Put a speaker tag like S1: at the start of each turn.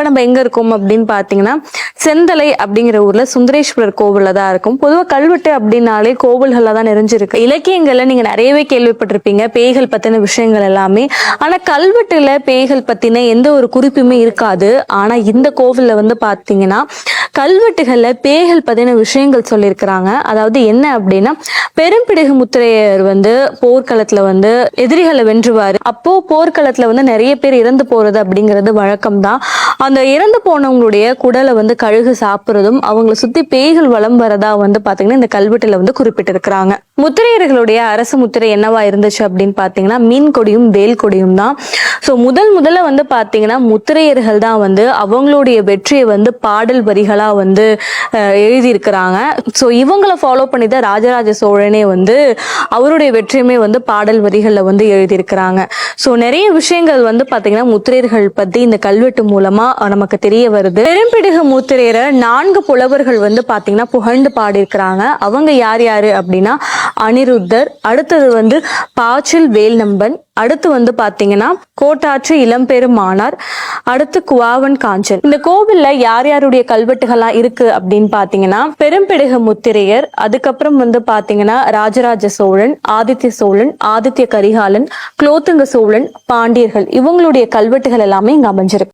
S1: இப்போ நம்ம எங்க இருக்கோம் அப்படின்னு பார்த்தீங்கன்னா செந்தலை அப்படிங்கிற ஊர்ல சுந்தரேஸ்வரர் கோவிலில் தான் இருக்கும். பொதுவாக கல்வெட்டு அப்படின்னாலே கோவில்களில் தான் நிறைஞ்சிருக்கு. இலக்கியங்கள்ல நீங்க நிறையவே கேள்விப்பட்டிருப்பீங்க பேய்கள் பற்றின விஷயங்கள் எல்லாமே. ஆனா கல்வெட்டுல பேய்கள் பத்தின எந்த ஒரு குறிப்புமே இருக்காது. ஆனா இந்த கோவிலில் வந்து பார்த்தீங்கன்னா கல்வெட்டுகள்ல பேய்கள் பத்தின விஷயங்கள் சொல்லியிருக்கிறாங்க. அதாவது என்ன அப்படின்னா பெரும்பிடுகு முத்திரையர் வந்து போர்க்களத்துல வந்து எதிரிகளை வென்றுவாரு. அப்போ போர்க்களத்துல வந்து நிறைய பேர் இறந்து போறது அப்படிங்கிறது வழக்கம் தான் அந்த இறந்து போனவங்களுடைய குடலை வந்து கழுகு சாப்பிடுறதும் அவங்கள சுத்தி பேய்கள் வளம் வரதா வந்து பாத்தீங்கன்னா இந்த கல்வெட்டுல வந்து குறிப்பிட்டிருக்கிறாங்க. முத்திரையர்களுடைய அரசு முத்திரை என்னவா இருந்துச்சு அப்படின்னு பாத்தீங்கன்னா மீன் கொடியும் வேல் கொடியும் தான். ஸோ முதல் முதல்ல வந்து பார்த்தீங்கன்னா முத்திரையர்கள் தான் வந்து அவங்களுடைய வெற்றியை வந்து பாடல் வரிகளாக வந்து எழுதியிருக்கிறாங்க. ஸோ இவங்களை ஃபாலோ பண்ணி தான் ராஜராஜ சோழனே வந்து அவருடைய வெற்றியுமே வந்து பாடல் வரிகளில் வந்து எழுதியிருக்கிறாங்க. ஸோ நிறைய விஷயங்கள் வந்து பார்த்தீங்கன்னா முத்திரையர்கள் பற்றி இந்த கல்வெட்டு மூலமாக நமக்கு தெரிய வருது. பெரும்பிடுகு முத்திரையரை நான்கு புலவர்கள் வந்து பார்த்தீங்கன்னா புகழ்ந்து பாடியிருக்கிறாங்க. அவங்க யார் யார் அப்படின்னா அனிருத்தர் அடுத்தது வந்து பாச்சில் வேல்நம்பன் அடுத்து வந்து பாத்தீங்கன்னா கோட்டாற்று இளம்பெருமானார் அடுத்து குவாவன் காஞ்சன். இந்த கோவில்ல யார் யாருடைய கல்வெட்டுகள்லாம் இருக்கு அப்படின்னு பாத்தீங்கன்னா பெரும்பிடுக முத்திரையர் அதுக்கப்புறம் வந்து பாத்தீங்கன்னா ராஜராஜ சோழன் ஆதித்ய சோழன் ஆதித்ய கரிகாலன் குலோத்துங்க சோழன் பாண்டியர்கள். இவங்களுடைய கல்வெட்டுகள் எல்லாமே இங்க அமைஞ்சிருக்கு.